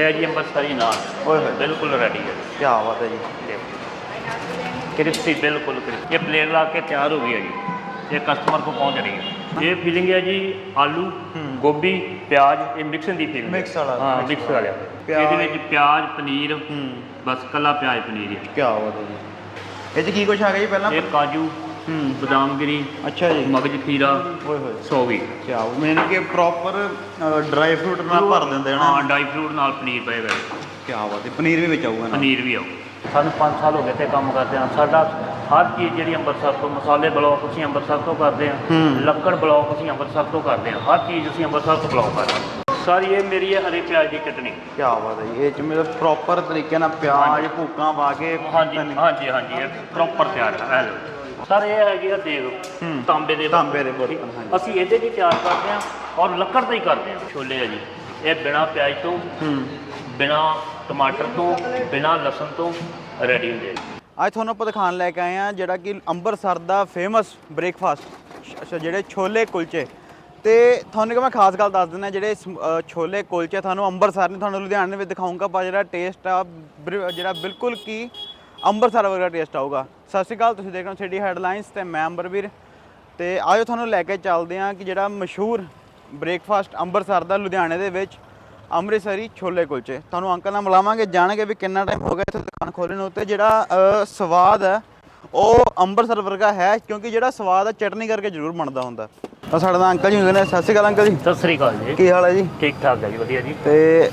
ਹੈ ਜੀ ਅੰਮ੍ਰਿਤਸਰੀ ਨਾਨ ਓਏ ਹੋਏ। ਬਿਲਕੁਲ ਰੈਡੀ ਹੈ। ਕੀ ਬਾਤ ਹੈ ਜੀ। ਕ੍ਰਿਸਪੀ ਬਿਲकुल ਕ੍ਰਿਸਪੀ। ਇਹ ਪਲੇਟ ਲਾ ਕੇ ਤਿਆਰ ਹੋ ਗਈ ਹੈ ਜੀ। ਇਹ ਕਸਟਮਰ ਕੋ ਪਹੁੰਚ ਰਹੀ ਹੈ। ਇਹ ਫੀਲਿੰਗ ਹੈ ਜੀ ਆਲੂ ਗੋਭੀ ਪਿਆਜ਼ ਇਹ ਮਿਕਸਿੰਗ ਦੀ ਫੀਲਿੰਗ Mix ਵਾਲਾ, ਹਾਂ mix ਮਿਕਸ ਵਾਲਾ। ਪਿਆਜ਼। ਇਹਦੇ ਵਿੱਚ ਪਿਆਜ਼ ਪਨੀਰ ਹੂੰ। ਬਸ ਕੱਲਾ ਪਿਆਜ਼ ਪਨੀਰ ਹੈ। ਕੀ ਬਾਤ ਹੈ ਜੀ। ਇਹ 'ਚ ਕੀ ਕੁਛ ਆ ਗਿਆ ਜੀ ਪਹਿਲਾਂ? ਇਹ ਕਾਜੂ ਹੂੰ ਬਦਾਮਗਿਰੀ ਅੱਛਾ ਜੀ। ਮਗਜ ਖੀਰਾ ਓਏ ਹੋਏ। ਸੋਗੀ ਕੀ ਬਾਤ। ਮੈਨੂੰ ਕਿ ਪ੍ਰੋਪਰ ਡਰਾਈ ਫਰੂਟ ਨਾਲ ਭਰ ਦਿੰਦੇ ਹਾਂ ਹਨ ਡਰਾਈ ਫਰੂਟ ਨਾਲ ਪਨੀਰ ਪਏਗਾ ਕੀ ਬਾਤ ਹੈ ਪਨੀਰ ਵੀ ਵਿੱਚ ਆਊਗਾ ਨਾ? ਪਨੀਰ ਵੀ ਆਉ ਸਾਨੂੰ 5 ਸਾਲ ਹੋ ਗਏ ਤੇ ਕੰਮ ਕਰਦੇ ਹਾਂ ਸਾਡਾ ਹਰ ਚੀਜ਼ ਜਿਹੜੀ ਅੰਮ੍ਰਿਤਸਰ ਤੋਂ ਮਸਾਲੇ ਬਲੌਕ ਅਸੀਂ ਅੰਮ੍ਰਿਤਸਰ ਤੋਂ ਕਰਦੇ ਹਾਂ ਹੂੰ। ਲੱਕੜ ਬਲੌਕ ਅਸੀਂ ਅੰਮ੍ਰਿਤਸਰ ਤੋਂ ਕਰਦੇ ਹਾਂ ਹਰ ਚੀਜ਼ ਅਸੀਂ ਅੰਮ੍ਰਿਤਸਰ ਤੋਂ ਬਲੌਕ ਕਰਦੇ ਹਾਂ ਸਾਰੀ ਇਹ ਮੇਰੀ ਹੈ ਹਰੇ ਪਿਆਜ਼ ਦੀ ਚਟਨੀ। ਕੀ ਬਾਤ ਹੈ ਜੀ ਇਹ 'ਚ ਮਤਲਬ ਪ੍ਰੋਪਰ ਤਰੀਕੇ ਨਾਲ ਪਿਆਜ਼ ਭੂਕਾਂ ਪਾ ਕੇ ਹਾਂਜੀ ਹਾਂਜੀ ਹਾਂਜੀ ਇਹ ਪ੍ਰੋਪਰ ਤਿਆਰ ਹੈ। ਇਹ ਲਓ। ਸਰ ਇਹ ਹੈਗੀ ਆ ਦੇਗ। ਤਾਂਬੇ ਦੇ ਤਾਂਬੇ ਦੇ ਬਰਤਨ, ਹਾਂਜੀ। ਅਸੀਂ ਇਹਦੇ ਵੀ ਤਿਆਰ ਕਰਦੇ ਹਾਂ ਔਰ ਲੱਕੜ ਦਾ ਹੀ ਕਰਦੇ ਹਾਂ ਛੋਲੇ ਆ ਜੀ। ਇਹ ਬਿਨਾ ਪਿਆਜ਼ ਤੋਂ ਬਿਨਾ ਟਮਾਟਰ ਤੋਂ ਬਿਨਾ ਲਸਣ ਤੋਂ ਰੈਡੀ ਹੁੰਦੇ ਆ ਅੱਜ ਤੁਹਾਨੂੰ ਆਪਾਂ ਦਿਖਾਣ ਲੈ ਕੇ ਆਏ ਆ ਜਿਹੜਾ ਕਿ ਅੰਮ੍ਰਿਤਸਰ ਦਾ ਫੇਮਸ ਬ੍ਰੇਕਫਾਸਟ ਅੱਛਾ ਜਿਹੜੇ ਛੋਲੇ ਕੁਲਚੇ। ਤੇ ਤੁਹਾਨੂੰ ਕਿ ਮੈਂ ਖਾਸ ਗੱਲ ਦੱਸ ਦਿੰਦਾ ਜਿਹੜੇ ਛੋਲੇ ਕੁਲਚੇ ਤੁਹਾਨੂੰ ਅੰਮ੍ਰਿਤਸਰ ਨੇ ਤੁਹਾਨੂੰ ਲੁਧਿਆਣੇ ਵਿੱਚ ਦਿਖਾਉਂਗਾ ਪਰ ਜਿਹੜਾ ਟੇਸਟ ਆ ਜਿਹੜਾ ਬਿਲਕੁਲ ਕੀ ਅੰਮ੍ਰਿਤਸਰ ਵਰਗਾ ਟੇਸਟ ਆਊਗਾ। ਸਤਿ ਸ਼੍ਰੀ ਅਕਾਲ ਤੁਸੀਂ ਦੇਖ ਰਹੇ ਹੋ ਸਿਟੀ ਹੈਡਲਾਈਨਸ ਤੇ ਮੈਂ ਅੰਬਰਵੀਰ। ਤੇ ਆਜੋ ਤੁਹਾਨੂੰ ਲੈ ਕੇ ਚੱਲਦੇ ਹਾਂ ਕਿ ਜਿਹੜਾ ਮਸ਼ਹੂਰ ਬ੍ਰੇਕਫਾਸਟ ਅੰਮ੍ਰਿਤਸਰ ਦਾ ਲੁਧਿਆਣੇ ਦੇ ਵਿੱਚ ਅੰਮ੍ਰਿਤਸਰੀ ਛੋਲੇ ਕੁਲਚੇ। ਤੁਹਾਨੂੰ ਅੰਕਲ ਨਾਲ ਮਿਲਾਵਾਂਗੇ ਜਾਣਗੇ ਵੀ ਕਿੰਨਾ ਟਾਈਮ ਹੋ ਗਿਆ ਇੱਥੇ ਦੁਕਾਨ ਖੋਲ੍ਹੇ ਨੂੰ ਤੇ ਜਿਹੜਾ ਸਵਾਦ ਹੈ ਉਹ ਅੰਮ੍ਰਿਤਸਰ ਵਰਗਾ ਹੈ ਕਿਉਂਕਿ ਜਿਹੜਾ ਸਵਾਦ ਹੈ ਚਟਨੀ ਕਰਕੇ ਜ਼ਰੂਰ ਬਣਦਾ ਹੁੰਦਾ। ਤਾਂ ਸਾਡੇ ਨਾਲ ਅੰਕਲ ਜੀ ਹੁੰਦੇ ਨੇ। ਸਤਿ ਸ਼੍ਰੀ ਅਕਾਲ ਅੰਕਲ ਜੀ। ਸਤਿ ਸ੍ਰੀ ਅਕਾਲ ਜੀ। ਕੀ ਹਾਲ ਹੈ ਜੀ? ਠੀਕ ਠਾਕ ਹੈ ਜੀ ਵਧੀਆ ਜੀ। ਤੇ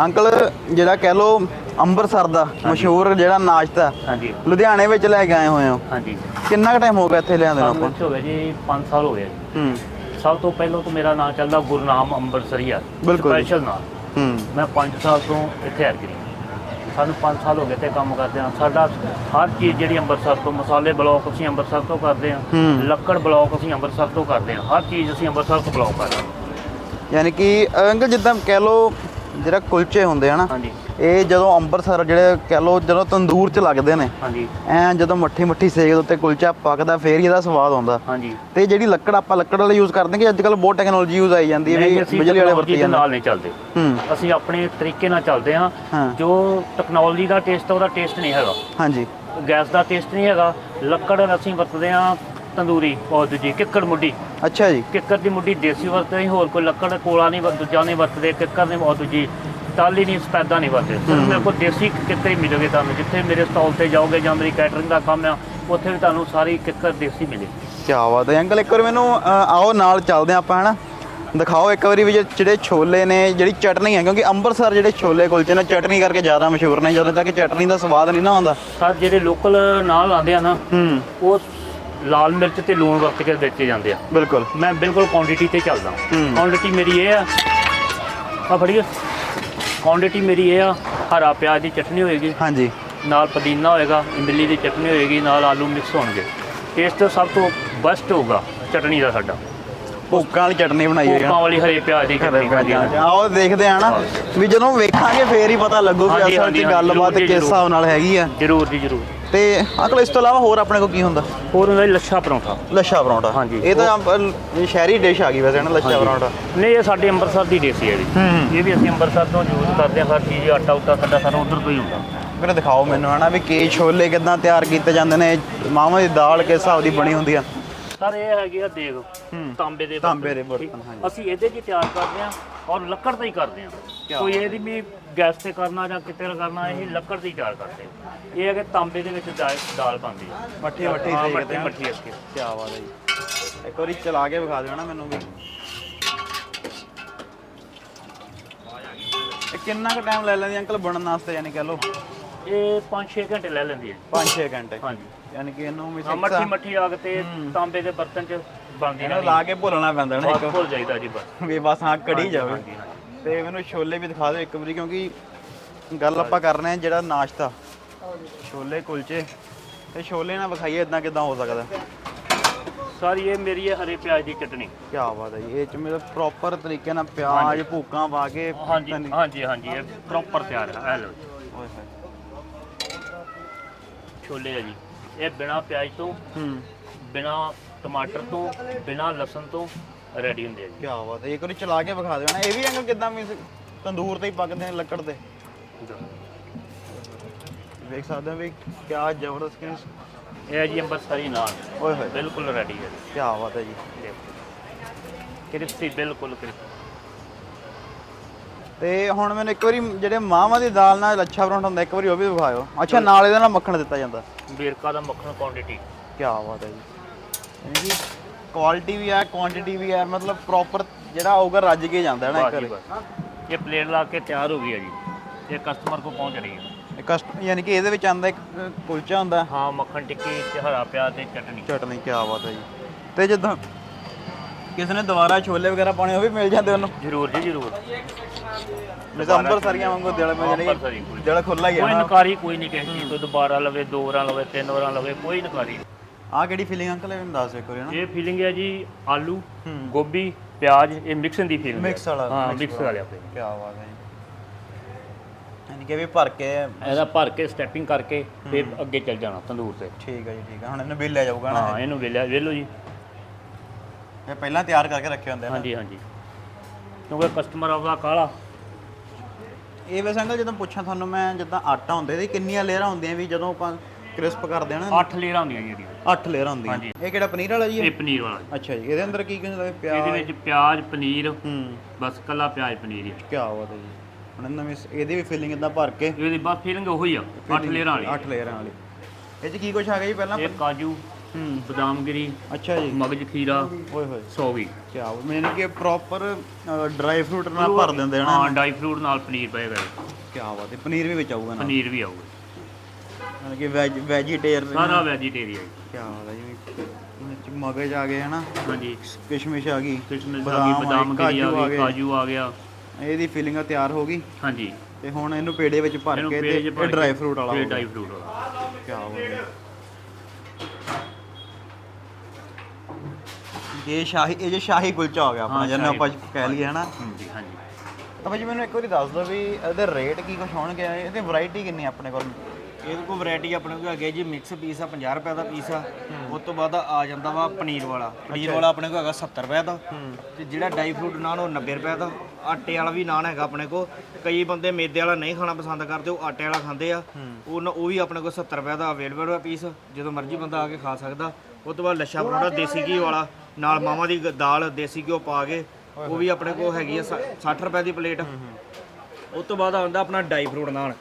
ਅੰਕਲ ਜਿਹੜਾ ਕਹਿ ਲੋ ਅੰਮ੍ਰਿਤਸਰ ਦਾ ਮਸ਼ਹੂਰ ਜਿਹੜਾ ਨਾਸ਼ਤਾ ਹਾਂਜੀ। ਲੁਧਿਆਣੇ ਵਿੱਚ ਲੈ ਕੇ ਆਏ ਹੋਏ ਹੋ। ਹਾਂਜੀ। ਕਿੰਨਾ ਕੁ ਟਾਈਮ ਹੋ ਗਿਆ ਇੱਥੇ ਲਿਆਂਦੇ ਨੂੰ ਆਪਾਂ? ਹੋ ਗਿਆ ਜੀ 5 ਸਾਲ ਹੋ ਜੀ। ਹੂੰ। ਸਭ ਤੋਂ ਪਹਿਲਾਂ ਤਾਂ ਮੇਰਾ ਨਾਮ ਚੱਲਦਾ ਗੁਰਨਾਮ ਅੰਮ੍ਰਿਤਸਰੀਆ। ਸਪੈਸ਼ਲ ਨਾਮ ਹੂੰ। ਮੈਂ 5 ਸਾਲ ਤੋਂ ਇੱਥੇ ਐਗਰੀ ਸਾਨੂੰ 5 ਸਾਲ ਹੋ ਗਏ ਤੇ ਕੰਮ ਕਰਦੇ ਹਾਂ ਸਾਡਾ ਹਰ ਚੀਜ਼ ਜਿਹੜੀ ਅੰਮ੍ਰਿਤਸਰ ਤੋਂ ਮਸਾਲੇ ਬਲੌਕ ਅਸੀਂ ਅੰਮ੍ਰਿਤਸਰ ਤੋਂ ਕਰਦੇ ਹੂੰ। ਲੱਕੜ ਬਲੌਕ ਅਸੀਂ ਅੰਮ੍ਰਿਤਸਰ ਤੋਂ ਕਰਦੇ ਹਾਂ ਹਰ ਚੀਜ਼ ਅਸੀਂ ਅੰਮ੍ਰਿਤਸਰ ਤੋਂ ਬਲੌਕ ਕਰਦੇ ਹਾਂ ਯਾਨੀ ਕਿ ਅ, ਅੰਕਲ ਜਿੱਦਾਂ ਕਹਿ ਲੋ ਜਿਹੜਾ ਕੁਲਚੇ ਹੁੰਦੇ ਆ ਨਾ ਹਾਂਜੀ। ਇਹ ਜਦੋਂ ਅੰਮ੍ਰਿਤਸਰ ਜਿਹੜੇ ਕਹਿ ਲੋ ਜਦੋਂ ਤੰਦੂਰ 'ਚ ਲੱਗਦੇ ਨੇ ਹਾਂਜੀ। ਐ ਜਦੋਂ ਮੱਠੀ ਮੱਠੀ ਸੇਕ ਦੇ ਉੱਤੇ ਕੁਲਚਾ ਪੱਕਦਾ ਫੇਰ ਹੀ ਇਹਦਾ ਸਵਾਦ ਆਉਂਦਾ। ਹਾਂਜੀ। ਤੇ ਜਿਹੜੀ ਲੱਕੜ ਆਪਾਂ ਲੱਕੜ ਵਾਲੇ ਯੂਜ਼ ਕਰਦੇ ਕਿ ਅੱਜ ਕੱਲ ਬਹੁਤ ਟੈਕਨੋਲੋਜੀ ਯੂਜ਼ ਆਈ ਜਾਂਦੀ ਹੈ ਵੀ ਬਿਜਲੀ ਵਾਲੇ ਵਰਤੀ ਜਾਂਦੇ ਨਾਲ ਨਹੀਂ ਚੱਲਦੇ। ਹੂੰ। ਅਸੀਂ ਆਪਣੇ ਤਰੀਕੇ ਨਾਲ ਚੱਲਦੇ ਹਾਂ। ਜੋ ਟੈਕਨੋਲੋਜੀ ਦਾ ਟੇਸਟ ਉਹਦਾ ਟੇਸਟ ਨਹੀਂ ਹੈਗਾ। ਹਾਂਜੀ। ਗੈਸ ਦਾ ਟੇਸਟ ਨਹੀਂ ਹੈਗਾ। ਲੱਕੜ ਅਸੀਂ ਵਰਤਦੇ ਹਾਂ ਤੰਦੂਰੀ ਉਹ ਦੂਜੀ ਕਿੱਕਰ ਮੁੱਢੀ। ਅੱਛਾ ਜੀ। ਕਿੱਕਰ ਦੀ ਮੁੱਢੀ ਦੇਸੀ ਵਰਤਦੇ ਹੋਰ ਕੋਈ ਲੱਕੜ ਕੋਲਾ ਨਹੀਂ ਦੂਜਾ ਨਹੀਂ ਵਰਤਦੇ ਕਿੱਕਰ ਨੇ ਬਹੁਤ ਦੂਜੀ ਟਾਲੀ ਨਹੀਂ ਸਪੈਦਾ ਨਹੀਂ ਸਿਰਫ ਮੇਰੇ ਕੋਲ ਦੇਸੀ ਕਿੱਕਰ ਹੀ ਮਿਲੋਗੇ ਤੁਹਾਨੂੰ। ਜਿੱਥੇ ਮੇਰੇ ਸਟਾਲ ਤੇ ਜਾਓਗੇ ਜਾਂ ਮੇਰੀ ਕੈਟਰਿੰਗ ਦਾ ਕੰਮ ਆ ਉੱਥੇ ਵੀ ਤੁਹਾਨੂੰ ਸਾਰੀ ਕਿੱਕਰ ਦੇਸੀ ਮਿਲੇ ਕੀ ਬਾਤ ਹੈ। ਅੰਕਲ ਇੱਕ ਵਾਰ ਮੈਨੂੰ ਆਓ ਨਾਲ ਚੱਲਦੇ ਆਪਾਂ ਹਨਾ? ਦਿਖਾਓ ਇੱਕ ਵਾਰੀ ਵੀ ਜਿਹੜੇ ਛੋਲੇ ਨੇ ਜਿਹੜੀ ਚਟਨੀ ਹੈ ਕਿਉਂਕਿ ਅੰਮ੍ਰਿਤਸਰ ਜਿਹੜੇ ਛੋਲੇ ਕੁਲਚੇ ਨੇ ਚਟਨੀ ਕਰਕੇ ਜ਼ਿਆਦਾ ਮਸ਼ਹੂਰ ਨੇ ਜਦੋਂ ਤੱਕ ਚਟਨੀ ਦਾ ਸਵਾਦ ਨਹੀਂ ਨਾ ਆਉਂਦਾ। ਸਰ ਜਿਹੜੇ ਲੋਕਲ ਨਾਲ ਆਉਂਦੇ ਆ ਨਾ ਹੂੰ। ਉਹ ਲਾਲ ਮਿਰਚ ਤੇ ਲੂਣ ਵਰਤ ਕੇ ਵੇਚੇ ਜਾਂਦੇ ਆ। ਬਿਲਕੁਲ। ਮੈਂ ਬਿਲਕੁਲ ਕੁਆਂਟੀਟੀ ਤੇ ਚੱਲਦਾ। ਹੂੰ। ਕੁਆਂਟੀਟੀ ਮੇਰੀ ਇਹ ਆ। ਆ ਫੜੀਏ। ਕੁਆਂਟੀਟੀ ਮੇਰੀ ਇਹ ਆ ਹਰਾ ਪਿਆਜ਼ ਦੀ ਚਟਨੀ ਹੋਏਗੀ। ਹਾਂਜੀ। ਨਾਲ ਪੁਦੀਨਾ ਹੋਏਗਾ ਇਮਲੀ ਦੀ ਚਟਨੀ ਹੋਏਗੀ ਨਾਲ ਆਲੂ ਮਿਕਸ ਹੋਣਗੇ। ਟੇਸਟ ਸਭ ਤੋਂ ਬੈਸਟ ਹੋਊਗਾ ਚਟਨੀ ਦਾ ਸਾਡਾ। ਭੁੱਕਾਂ ਵਾਲੀ ਚਟਨੀ ਬਣਾਈ ਹੋਈ ਕੋਪਾਂ ਵਾਲੀ ਹਰੇ ਪਿਆਜ਼ ਦੀ ਚਟਨੀ ਹਾਂਜੀ, ਹਾਂਜੀ। ਆਓ ਦੇਖਦੇ ਆ ਨਾ ਵੀ ਜਦੋਂ ਵੇਖਾਂਗੇ ਫੇਰ ਹੀ ਪਤਾ ਲੱਗੂ ਕਿ ਅਸਲ 'ਚ ਗੱਲਬਾਤ ਕਿਸ ਹਿਸਾਬ ਨਾਲ ਹੈਗੀ ਆ। ਜ਼ਰੂਰ ਜੀ ਜ਼ਰੂਰ। ਤੇ ਅੰਕਲ ਇਸ ਤੋਂ ਇਲਾਵਾ ਹੋਰ ਆਪਣੇ ਕੋਲ ਕੀ ਹੁੰਦਾ? ਹੋਰ ਹੁੰਦਾ ਜੀ ਲੱਛਾ ਪਰੌਂਠਾ। ਲੱਛਾ ਪਰੌਂਠਾ। ਹਾਂਜੀ। ਇਹ ਤਾਂ ਸ਼ਹਿਰੀ ਡਿਸ਼ ਆ ਗਈ ਵੈਸੇ ਨਾ ਲੱਛਾ ਪਰੌਂਠਾ। ਨਹੀਂ ਇਹ ਸਾਡੇ ਅੰਮ੍ਰਿਤਸਰ ਦੀ ਦੇਸੀ ਹੈ ਜੀ। ਇਹ ਵੀ ਅਸੀਂ ਅੰਮ੍ਰਿਤਸਰ ਤੋਂ ਯੂਜ਼ ਕਰਦੇ ਹਾਂ ਹਰ ਚੀਜ਼ ਆਟਾ ਉਟਾ ਸਾਡਾ ਸਾਰਾ ਉਧਰ ਤੋਂ ਹੀ ਹੁੰਦਾ। ਫਿਰ ਦਿਖਾਓ ਮੈਨੂੰ ਹਨਾ ਵੀ ਕੀ ਛੋਲੇ ਕਿਦਾਂ ਤਿਆਰ ਕੀਤੇ ਜਾਂਦੇ ਨੇ ਮਾਵਾਂ ਦੀ ਦਾਲ ਕਿਸ ਹਿਸਾਬ ਦੀ ਬਣੀ ਹੁੰਦੀ ਆ? ਸਰ ਇਹ ਹੈਗੇ ਆ ਦੇਗ ਹੂੰ। ਤਾਂਬੇ ਦੇ ਤਾਂਬੇ ਦੇ ਬਰਤਨ। ਹਾਂਜੀ। ਅਸੀਂ ਇਹਦੇ 'ਚ ਹੀ ਤਿਆਰ ਕਰਦੇ ਹਾਂ ਔਰ ਲੱਕੜ ਦਾ ਹੀ ਕਰਦੇ ਹਾਂ। ਕਿਆ ਕੋਈ ਇਹਦੀ ਵੀ ਗੈਸ ਤੇ ਕਰਨਾ ਜਾਂ ਕਿਤੇ ਕਰਨਾ ਇਹ ਲੱਕੜ ਦੀ ਤਿਆਰ ਕਰਦੇ ਹਾਂ। ਇਹ ਹੈ ਕਿ ਤਾਂਬੇ ਦੇ ਵਿੱਚ ਦਾਲ ਦਾਲ ਪਾਉਂਦੀ ਹੈ। ਮੱਠੀ ਮੱਠੀ ਹਾਂ, ਮੱਠੀ ਆ ਮੱਠੀ ਅਸਕੇ ਕੀ ਬਾਤ ਹੈ ਜੀ। ਇੱਕ ਵਾਰੀ ਚਲਾ ਕੇ ਵਿਖਾ ਦਿਓ ਨਾ ਮੈਨੂੰ ਵੀ। ਇਹ ਕਿੰਨਾ ਕੁ ਟਾਈਮ ਲੈ ਲੈਂਦੀ ਅੰਕਲ ਬਣਨ ਵਾਸਤੇ ਯਾਨੀ ਕਹ ਲਓ? ਇਹ 5-6 ਘੰਟੇ ਲੈ ਲੈਂਦੀ ਹੈ। 5-6 ਘੰਟੇ। ਹਾਂਜੀ। ਯਾਨੀ ਕਿ ਇਹਨੂੰ ਵੀ ਹਾਂ, ਮੱਠੀ ਮੱਠੀ ਆਗ ਤੇ। ਤਾਂਬੇ ਦੇ ਬਰਤਨ 'ਚ ਬਣਦੀ ਇਹਨੂੰ ਲਾ ਕੇ ਭੁੱਲਣਾ ਪੈਂਦਾ ਨਾ ਇੱਕ। ਭੁੱਲ ਜਾਈਦਾ ਜੀ ਬਸ। ਵੀ ਬਸ ਹਾਂ ਕੜੀ ਜਾਵੇ। ਹਾਂਜੀ, ਹਾਂਜੀ। ਤੇ ਮੈਨੂੰ ਛੋਲੇ ਵੀ ਦਿਖਾ ਦਿਓ ਇੱਕ ਵਾਰੀ ਕਿਉਂਕਿ ਗੱਲ ਆਪਾਂ ਕਰ ਰਹੇ ਹਾਂ ਜਿਹੜਾ ਨਾਸ਼ਤਾ। ਛੋਲੇ ਕੁਲਚੇ। ਤੇ ਛੋਲੇ ਨਾ ਵਿਖਾਈਏ ਇਦਾਂ ਕਿਦਾਂ ਹੋ ਸਕਦਾ। ਸਾਰੀ ਇਹ ਮੇਰੀ ਹੈ ਹਰੇ ਪਿਆਜ਼ ਦੀ ਚਟਨੀ। ਕੀ ਬਾਤ ਹੈ ਜੀ ਇਹ ਚ ਮਤਲਬ ਪ੍ਰੋਪਰ ਤਰੀਕੇ ਨਾਲ ਪਿਆਜ਼ ਭੂਕਾਂ ਪਾ ਕੇ ਹਾਂਜੀ ਧਨੀ- ਹਾਂਜੀ ਹਾਂਜੀ ਇਹ ਪ੍ਰੋਪਰ ਤਿਆਰ ਹੈ ਇਹ ਲਓ ਜੀ। ਓਏ ਹੋਏ। ਛੋਲੇ ਆ ਜੀ। ਇਹ ਬਿਨਾ ਪਿਆਜ਼ ਤੋਂ ਹੂੰ। ਬਿਨਾ ਟਮਾਟਰ ਤੋਂ ਬਿਨਾ ਲਸਣ ਤੋਂ ਰੈਡੀ ਹੁੰਦੇ ਆ ਜੀ। ਕੀ ਬਾਤ ਹੈ ਇੱਕ ਵਾਰੀ ਚਲਾ ਕੇ ਵਿਖਾ ਦਿਓ ਨਾ। ਇਹ ਵੀ ਅੰਕਲ ਕਿਦਾਂ ਮੀਨਸ ਤੰਦੂਰ ਤੇ ਹੀ ਪੱਕਦੇ ਨੇ ਲੱਕੜ ਤੇ ਵੇਖ ਸਕਦੇ ਹੋ ਵੀ ਕਿਆ ਜ਼ਬਰਦਸਤ ਕਿ ਇਹ ਹੈ ਜੀ ਅੰਬਰਸਰੀ ਨਾਨ ਓਏ ਹੋਏ। ਬਿਲਕੁਲ ਰੈਡੀ ਹੈ ਜੀ। ਕੀ ਬਾਤ ਹੈ ਜੀ। ਕ੍ਰਿਸਪੀ ਬਿਲਕੁਲ ਕ੍ਰਿਸਪੀ। ਤੇ ਹੁਣ ਮੈਨੂੰ ਇੱਕ ਵਾਰੀ ਜਿਹੜੇ ਮਾਵਾਂ ਦੀ ਦਾਲ ਨਾਲ ਲੱਛਾ ਪਰੌਂਠਾ ਹੁੰਦਾ ਇੱਕ ਵਾਰੀ ਉਹ ਵੀ ਦਿਖਾਇਓ ਅੱਛਾ ਨਾਲ ਇਹਦੇ ਨਾਲ ਮੱਖਣ ਦਿੱਤਾ ਜਾਂਦਾ। ਬੀਰਕਾ ਦਾ ਮੱਖਣ ਕੁਆਂਟੀਟੀ ਕੀ ਬਾਤ ਹੈ ਜੀ। ਯਾਨੀ ਕਿ ਕੁਆਲਿਟੀ ਵੀ ਹੈ ਕੁਆਂਟੀਟੀ ਵੀ ਹੈ ਮਤਲਬ ਪ੍ਰੋਪਰ ਜਿਹੜਾ ਆਊਗਾ ਰੱਜ ਕੇ ਜਾਂਦਾ ਹੈ ਨਾ ਇੱਕ ਵਾਰੀ। ਇਹ ਪਲੇਟ ਲਾ ਕੇ ਤਿਆਰ ਹੋ ਗਈ ਹੈ ਜੀ। ਇਹ ਕਸਟਮਰ ਕੋ ਪਹੁੰਚ ਰਹੀ ਹੈ। ਇਹ ਕਸਟ ਯਾਨੀ ਕਿ ਇਹਦੇ ਵਿੱਚ ਆਂਦਾ ਇੱਕ ਕੁਲਚਾ ਹੁੰਦਾ ਹਾਂ। ਮੱਖਣ ਟਿੱਕੀ ਤੇ ਹਰਾ ਪਿਆਜ਼ ਤੇ ਚਟਨੀ। ਚਟਨੀ ਕੀ ਬਾਤ ਹੈ ਜੀ। ਤੇ ਜਦੋਂ ਕਿਸੇ ਨੇ ਦੁਬਾਰਾ ਛੋਲੇ ਵਗੈਰਾ ਪਾਣੇ ਉਹ ਵੀ ਮਿਲ ਜਾਂਦੇ ਉਹਨੂੰ? ਜ਼ਰੂਰ ਜੀ ਜ਼ਰੂਰ। ਜਿਵੇਂ ਅੰਬਰਸਰੀਆਂ ਵਾਂਗੂ ਦਿਲ ਮੇ ਜਾਨੀ ਅੰਮ੍ਰਿਤਸਰੀ। ਦਿਲ ਖੁੱਲਾ ਹੀ ਕੋਈ ਹੈ। ਨਾ ਨਕਾਰੀ ਕੋਈ ਨਹੀਂ ਕਿਸੇ ਚੀਜ਼ ਤੋਂ ਦੁਬਾਰਾ ਲਵੇ ਦੋ ਵਾਰਾਂ ਲਵੇ ਤਿੰਨ ਵਾਰਾਂ ਲਵੇ ਕੋਈ ਨਕਾਰੀ ਨਹੀਂ। ਆਹ ਕਿਹੜੀ ਫੀਲਿੰਗ ਅੰਕਲ? ਇਹ ਮੈਨੂੰ ਦੱਸ ਇੱਕ ਵਾਰੀ ਨਾ? ਇਹ ਫੀਲਿੰਗ ਹੈ ਜੀ ਆਲੂ। ਗੋਭੀ ਪਿਆਜ਼ ਇਹ ਮਿਕਸਨ ਦੀ ਫੀਲਿੰਗ Mix ਵਾਲਾ, ਹਾਂ mix ਮਿਕਸ ਵਾਲੇ। ਆਪਣੇ। ਕੀ ਬਾਤ ਹੈ ਜੀ। ਯਾਨੀ ਕਿ ਵੀ ਭਰ ਕੇ ਇਹਦਾ ਭਰ ਕੇ ਸਟੈਪਿੰਗ ਕਰਕੇ ਤੇ ਅੱਗੇ ਚੱਲ ਜਾਣਾ ਤੰਦੂਰ ਤੇ। ਠੀਕ ਹੈ ਜੀ ਠੀਕ ਹੈ ਹੁਣ ਇਹਨੂੰ ਬਿੱਲ ਲੈ ਜਾਊਗਾ ਨਾ ਹਾਂ ਇਹਨੂੰ ਵੇਲਿਆ ਵੇਲੋ ਜੀ। ਇਹ ਪਹਿਲਾਂ ਤਿਆਰ ਕਰਕੇ ਰੱਖੇ ਹੁੰਦੇ ਨੇ? ਹਾਂਜੀ ਹਾਂਜੀ। ਕਿਉਂਕਿ ਕਸਟਮਰ ਆਪਦਾ ਕਾਲਾ। ਇਹ ਵੈਸੇ ਅੰਕਲ ਜਦੋਂ ਪੁੱਛਾਂ ਤੁਹਾਨੂੰ ਮੈਂ ਜਿੱਦਾਂ ਆਟਾ ਹੁੰਦਾ ਇਹਦੀ ਕਿੰਨੀਆਂ ਲੇਅਰਾਂ ਹੁੰਦੀਆਂ ਵੀ ਜਦੋਂ ਆਪਾਂ ਕ੍ਰਿਸਪ ਕਰਦੇ ਆ ਨਾ 8 ਲੇਅਰਾਂ ਹੁੰਦੀਆਂ ਜੀ ਇਹਦੀਆਂ। 8 ਲੇਅਰਾਂ ਹੁੰਦੀਆਂ। ਹਾਂਜੀ। ਇਹ ਕਿਹੜਾ ਪਨੀਰ ਵਾਲਾ ਜੀ ਇਹ? ਪਨੀਰ ਵਾਲਾ ਜੀ। ਅੱਛਾ ਜੀ ਇਹਦੇ ਅੰਦਰ ਕੀ ਕੀ ਹੁੰਦਾ? ਹੈ? ਇਹਦੇ ਪਿਆਜ਼ ਵਿੱਚ ਪਿਆਜ਼ ਪਨੀਰ ਹੂੰ। ਬਸ ਕੱਲਾ ਪਿਆਜ਼ ਪਨੀਰ ਹੀ ਕੀ ਬਾਤ ਹੈ ਜੀ। ਹੁਣ ਨਵੀਂ ਇਹਦੀ ਵੀ ਫਿਲਿੰਗ ਇਦਾਂ ਭਰ ਕੇ। ਇਹਦੀ ਬਸ ਫੀਲਿੰਗ ਉਹੀ ਆ 8 ਲੇਅਰਾਂ ਵਾਲੀ। 8 ਲੇਅਰਾਂ ਵਾਲੀ। ਇਹ ਚ ਕੀ ਕੁਝ ਆ ਗਿਆ ਜੀ ਪਹਿਲਾਂ? ਇਹ ਕਾਜੂ। ਹੂੰ। ਬਦਾਮਗਿਰੀ ਅੱਛਾ ਜੀ। ਮਗਜ ਖੀਰਾ ਓਏ ਹੋਏ। ਸੌਗੀ ਕੀ ਬਾਤ ਮੈਨੂੰ ਕਿ ਪ੍ਰੋਪਰ ਡਰਾਈ ਫਰੂਟ ਨਾਲ ਭਰ ਦਿੰਦੇ ਹਨ? ਹਾਂ ਡਰਾਈ ਫਰੂਟ ਨਾਲ ਪਨੀਰ ਪਏਗਾ। ਕੀ ਬਾਤ ਹੈ ਪਨੀਰ ਵੀ ਵਿੱਚ ਆਊਗਾ ਨਾ ਪਨੀਰ ਵੀ ਆਊਗਾ। ਯਾਨੀ ਕਿ ਵੈਜ ਵੈਜੀਟੇਰੀਅਨ ਸਾਰਾ ਵੈਜੀਟੇਰੀਅਨ ਕੀ ਬਾਤ ਹੈ ਜੀ ਵਿੱਚ ਮਗਜ ਆ ਗਏ ਹਨਾ? ਹਾਂਜੀ। ਕਿਸ਼ਮਿਸ਼ ਆ ਗਈ ਕਿਸ਼ਮਿਸ਼ ਆ ਗਈ ਬਦਾਮਗਿਰੀ ਆ ਗਈ ਕਾਜੂ ਆ ਗਿਆ। ਇਹਦੀ ਫੀਲਿੰਗ ਤਿਆਰ ਹੋ ਗਈ? ਹਾਂਜੀ। ਤੇ ਹੁਣ ਇਹਨੂੰ ਪੇੜੇ ਵਿੱਚ ਭਰ ਕੇ ਤੇ ਡਰਾਈ ਫਰੂਟ ਵਾਲਾ ਡਰਾਈ ਫਰੂਟ ਵਾਲਾ। ਕੀ ਬਾਤ ਹੈ। ਇਹ ਸ਼ਾਹੀ ਇਹ ਜੇ ਸ਼ਾਹੀ ਕੁਲਚਾ ਹੋ ਗਿਆ ਆਪਣਾ ਹਾਂ, ਜਿਹਨੂੰ ਸ਼ਾਹੀ ਆਪਾਂ ਕਹਿ ਲਈਏ ਹਨਾ? ਹਾਂਜੀ ਹਾਂਜੀ। ਤਾਂ ਭਾਜੀ ਮੈਨੂੰ ਇੱਕ ਵਾਰੀ ਦੱਸ ਦਿਓ ਵੀ ਇਹਦੇ ਰੇਟ ਕੀ ਕੁਛ ਹੋਣਗੇ? ਇਹਦੀ ਵੈਰਾਈਟੀ ਕਿੰਨੀ ਆ ਆਪਣੇ ਕੋਲ? ਇਹਦੇ ਕੋਲ ਵੈਰਾਈਟੀ ਆਪਣੇ ਕੋਲ ਹੈਗੀ ਹੈ ਜੀ ਮਿਕਸ ਪੀਸ ਆ 50 ਰੁਪਏ ਦਾ ਪੀਸ ਆ। ਉਸ ਤੋਂ ਬਾਅਦ ਆ ਜਾਂਦਾ ਵਾ ਪਨੀਰ ਵਾਲਾ। ਪਨੀਰ ਵਾਲਾ ਆਪਣੇ ਕੋਲ ਹੈਗਾ 70 ਰੁਪਏ ਦਾ। ਤੇ ਜਿਹੜਾ ਡਾਈ ਫਰੂਟ ਨਾਨ ਉਹ 90 ਰੁਪਏ ਦਾ। ਆਟੇ ਵਾਲਾ ਵੀ ਨਾਨ ਹੈਗਾ ਆਪਣੇ ਕੋਲ। ਕਈ ਬੰਦੇ ਮੈਦੇ ਵਾਲਾ ਨਹੀਂ ਖਾਣਾ ਪਸੰਦ ਕਰਦੇ ਉਹ ਆਟੇ ਵਾਲਾ ਖਾਂਦੇ ਆ। ਉਹ ਨ- ਉਹ ਵੀ ਆਪਣੇ ਕੋਲ 70 ਰੁਪਏ ਦਾ ਅਵੇਲੇਬਲ ਹੈ ਪੀਸ ਜਦੋਂ ਮਰਜ਼ੀ ਬੰਦਾ ਆ ਕੇ ਖਾ ਸਕਦਾ। ਉਸ ਤੋਂ ਬਾਅਦ ਲੱਛਾ ਪਰੌਂਠਾ ਦੇਸੀ ਘੀ ਵਾਲਾ। ਨਾਲ ਮਾਵਾਂ ਦੀ ਗ- ਦਾਲ ਦੇਸੀ ਘਿਓ ਪਾ ਕੇ ਉਹ ਵੀ ਆਪਣੇ ਕੋਲ ਹੈਗੀ ਆ ਸ- 60 ਰੁਪਏ ਦੀ ਪਲੇਟ। ਉਸ ਤੋਂ ਬਾਅਦ ਆਉਂਦਾ ਆਪਣਾ ਡਰਾਈ ਫਰੂਟ ਨਾਨ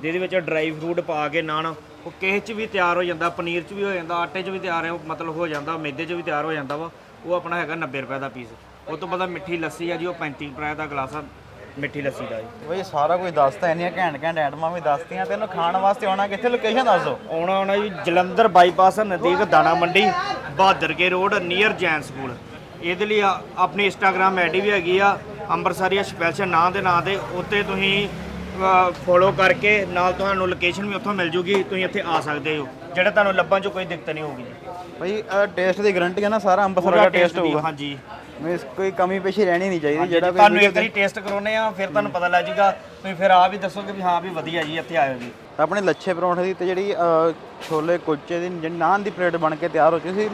ਜਿਹਦੇ ਵਿੱਚ ਡਰਾਈ ਫਰੂਟ ਪਾ ਕੇ ਨਾਨ ਉਹ ਕਿਸੇ 'ਚ ਵੀ ਤਿਆਰ ਹੋ ਜਾਂਦਾ ਪਨੀਰ 'ਚ ਵੀ ਹੋ ਜਾਂਦਾ ਆਟੇ 'ਚ ਵੀ ਤਿਆਰ ਹੈ ਮਤਲਬ ਹੋ ਜਾਂਦਾ ਮੈਦੇ 'ਚ ਵੀ ਤਿਆਰ ਹੋ ਜਾਂਦਾ ਵਾ ਉਹ ਆਪਣਾ ਹੈਗਾ 90 ਰੁਪਏ ਦਾ ਪੀਸ ਉਸ ਤੋਂ ਬਾਅਦ ਮਿੱਠੀ ਲੱਸੀ ਆ ਜੀ ਉਹ 35 ਰੁਪਏ ਦਾ ਗਲਾਸ ਆ। ਮਿੱਠੀ ਲੱਸੀ ਦਾ ਜੀ। ਬਈ ਸਾਰਾ ਕੁਝ ਦੱਸਤਾ ਇੰਨੀਆਂ ਘੈਂਟ ਘੈਂਟ ਆਈਟਮਾਂ ਵੀ ਦੱਸਤੀਆਂ ਤੇ ਇਹਨੂੰ ਖਾਣ ਵਾਸਤੇ ਆਉਣਾ ਕਿੱਥੇ? ਲੋਕੇਸ਼ਨ ਦੱਸ। ਦਿਓ ਆਉਣਾ ਆਉਣਾ ਜੀ ਜਲੰਧਰ ਬਾਈਪਾਸ ਨਜ਼ਦੀਕ ਦਾਣਾ ਮੰਡੀ Bahadur Ke road near Jain school. ਇਹਦੇ ਲਈ ਆ- ਆਪਣੀ ਇੰਸਟਾਗ੍ਰam ਆਈਡੀ ਵੀ ਹੈਗੀ ਆ ਅੰਮ੍ਰਿਤਸਰੀਆ ਸਪੈਸ਼ਲ ਨਾਂ ਦੇ ਨਾਂ ਦੇ ਉੱਤੇ ਤੁਸੀਂ ਫੋਲੋ ਕਰਕੇ ਨਾਲ ਤੁਹਾਨੂੰ ਲੋਕੇਸ਼ਨ ਵੀ ਉੱਥੋਂ ਮਿਲ ਜੂਗੀ ਤੁਸੀਂ ਇੱਥੇ ਆ ਸਕਦੇ ਹੋ। ਜਿਹੜਾ ਤੁਹਾਨੂੰ ਲੱਭਣ 'ਚ ਕੋਈ ਦਿੱਕਤ ਨਹੀਂ ਹੋਊਗੀ। ਬਈ ਟੇਸਟ ਦੀ ਗਾਰੰਟੀ ਹੈ ਨਾ ਸਾਰਾ ਅੰਬਰਸਰ ਦਾ ਟੇਸਟ ਹੋਊਗਾ। ਹਾਂਜੀ। ਮੀਨਸ ਕੋਈ ਕਮੀ ਪੇਸ਼ੀ ਰਹਿਣੀ ਨਹੀਂ ਚਾਹੀਦੀ ਜਿਹੜਾ ਵੀ ਤੁਹਾਨੂੰ ਇੱਕ ਵਾਰੀ ਟੇਸਟ ਕਰਾਉਨੇ ਆ ਫਿਰ ਤੁਹਾਨੂੰ ਪਤਾ ਲੱਗ ਜਾਊਗਾ ਤੁਸੀਂ ਫਿਰ ਆ ਵੀ ਦੱਸੋਗੇ ਵੀ ਹਾਂ ਵੀ ਵਧੀਆ ਜੀ ਇੱਥੇ ਆਇਓ ਜੀ। ਆਪਣੇ ਲੱਛੇ ਪਰੌਂਠੇ ਦੀ ਤੇ ਜਿਹੜੀ ਅ, ਛੋਲੇ ਕੁਲਚੇ ਦੀ ਜਿਹੜੀ ਨਾਨ ਦੀ ਪਲੇਟ ਬਣ ਕੇ ਤਿਆਰ ਹੋ ਚੁੱਕੀ ਸੀ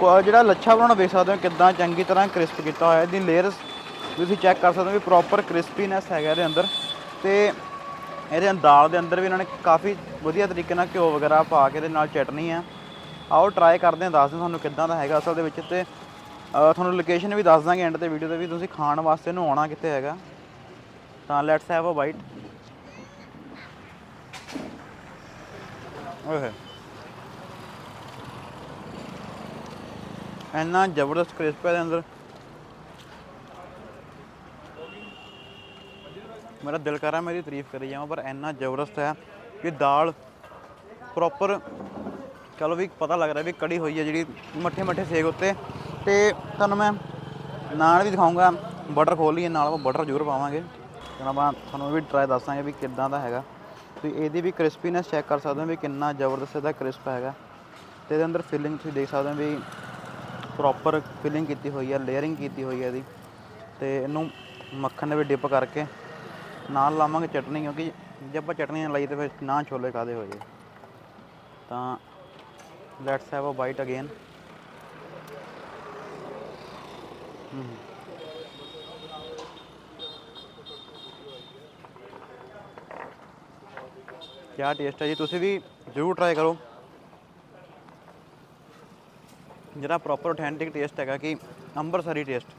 ਕੁ- ਜਿਹੜਾ ਲੱਛਾ ਪਰੌਂਠਾ ਵੇਖ ਸਕਦੇ ਹੋ ਕਿੱਦਾਂ ਚੰਗੀ ਤਰ੍ਹਾਂ ਕ੍ਰਿਸਪ ਕੀਤਾ ਹੋਇਆ ਇਹਦੀ ਲੇਅਰਸ ਤੁਸੀਂ ਚੈੱਕ ਕਰ ਸਕਦੇ ਹੋ ਵੀ ਪ੍ਰੋਪਰ ਕ੍ਰਿਸਪੀਨੈਸ ਹੈਗਾ ਇਹਦੇ ਅੰਦਰ। ਤੇ ਇਹਦੇ ਅੰਦਰ ਦਾਲ ਦੇ ਅੰਦਰ ਵੀ ਇਹਨਾਂ ਨੇ ਕਾਫੀ ਵਧੀਆ ਤਰੀਕੇ ਨਾਲ ਘਿਓ ਵਗੈਰਾ ਪਾ ਕੇ ਇਹਦੇ ਨਾਲ ਚਟਨੀ ਆ। ਆਓ ਟਰਾਈ ਕਰਦੇ ਹਾਂ ਦੱਸਦੇ ਤੁਹਾਨੂੰ ਕਿੱਦਾਂ ਦਾ ਹੈਗਾ ਅਸਲ ਦੇ ਵਿੱਚ ਤੇ ਤੁਹਾਨੂੰ ਲੋਕੇਸ਼ਨ ਵੀ ਦੱਸ ਦਾਂਗੇ ਐਂਡ ਤੇ ਵੀਡੀਓ ਤੇ ਵੀ ਤੁਸੀਂ ਖਾਣ ਵਾਸਤੇ ਇਹਨੂੰ ਆਉਣਾ ਕਿੱਥੇ ਹੈਗਾ। ਤਾਂ ਲੈਟਸ ਹੈਵ ਅ ਬਾਈਟ ਓਏ ਇੰਨਾ ਜ਼ਬਰਦਸਤ ਕ੍ਰਿਸਪ ਹੈ ਇਹਦੇ ਅੰਦਰ। ਮੇਰਾ ਦਿਲ ਕਰ ਰਿਹਾ ਮੇਰੀ ਤਾਰੀਫ ਕਰੀ ਜਾਵਾਂ, ਪਰ ਇੰਨਾ ਜ਼ਬਰਦਸਤ ਹੈ ਕਿ ਦਾਲ ਪ੍ਰੋਪਰ ਚਲੋ ਵੀ ਪਤਾ ਲੱਗ ਰਿਹਾ ਵੀ ਕੜੀ ਹੋਈ ਹੈ ਜਿਹੜੀ ਮੱਠੇ ਮੱਠੇ ਸੇਕ ਉੱਤੇ। ਤੇ ਤੁਹਾਨੂੰ ਮੈਂ ਨਾਲ ਵੀ ਦਿਖਾਉਂਗਾ। ਬਟਰ ਖੋਲ ਲਈਏ, ਨਾਲ ਆਪਾਂ ਬਟਰ ਜ਼ਰੂਰ ਪਾਵਾਂਗੇ। ਤੇ ਆਪਾਂ ਤੁਹਾਨੂੰ ਵੀ ਟਰਾਈ ਦੱਸਾਂਗੇ ਵੀ ਕਿੱਦਾਂ ਦਾ ਹੈਗਾ। ਤੁਸੀਂ ਇਹਦੀ ਵੀ ਕ੍ਰਿਸਪੀਨੈਸ ਚੈੱਕ ਕਰ ਸਕਦੇ ਹੋ ਵੀ ਕਿੰਨਾ ਜ਼ਬਰਦਸਤ ਇਹਦਾ ਕ੍ਰਿਸਪ ਹੈਗਾ। ਤੇ ਇਹਦੇ ਅੰਦਰ ਫਿਲਿੰਗ ਤੁਸੀਂ ਦੇਖ ਸਕਦੇ ਹੋ ਵੀ ਪ੍ਰੋਪਰ ਫਿਲਿੰਗ ਕੀਤੀ ਹੋਈ ਹੈ ਲੇਅਰਿੰਗ ਕੀਤੀ ਹੋਈ ਹੈ ਇਹਦੀ। ਤੇ ਇਹਨੂੰ ਮੱਖਣ ਦੇ ਵਿੱਚ ਡਿਪ ਕਰਕੇ ਨਾਲ ਲਾਵਾਂਗੇ ਚਟਨੀ, ਕਿਉਂਕਿ ਜੇ ਆਪਾਂ ਚਟਨੀ ਨਾਲ ਲਾਈ ਤੇ ਫਿਰ ਨਾ ਛੋਲੇ ਕਾਦੇ ਹੋ ਜੇ। ਤਾਂ let's have a bite again ਕਿਆ ਟੇਸਟ ਹੈ ਜੀ? ਤੁਸੀਂ ਵੀ ਜ਼ਰੂਰ ਟਰਾਈ ਕਰੋ। ਜਿਹੜਾ ਪ੍ਰੋਪਰ ਆਥੈਂਟਿਕ ਟੇਸਟ ਹੈਗਾ ਕਿ ਅੰਮ੍ਰਿਤਸਰੀ ਟੇਸਟ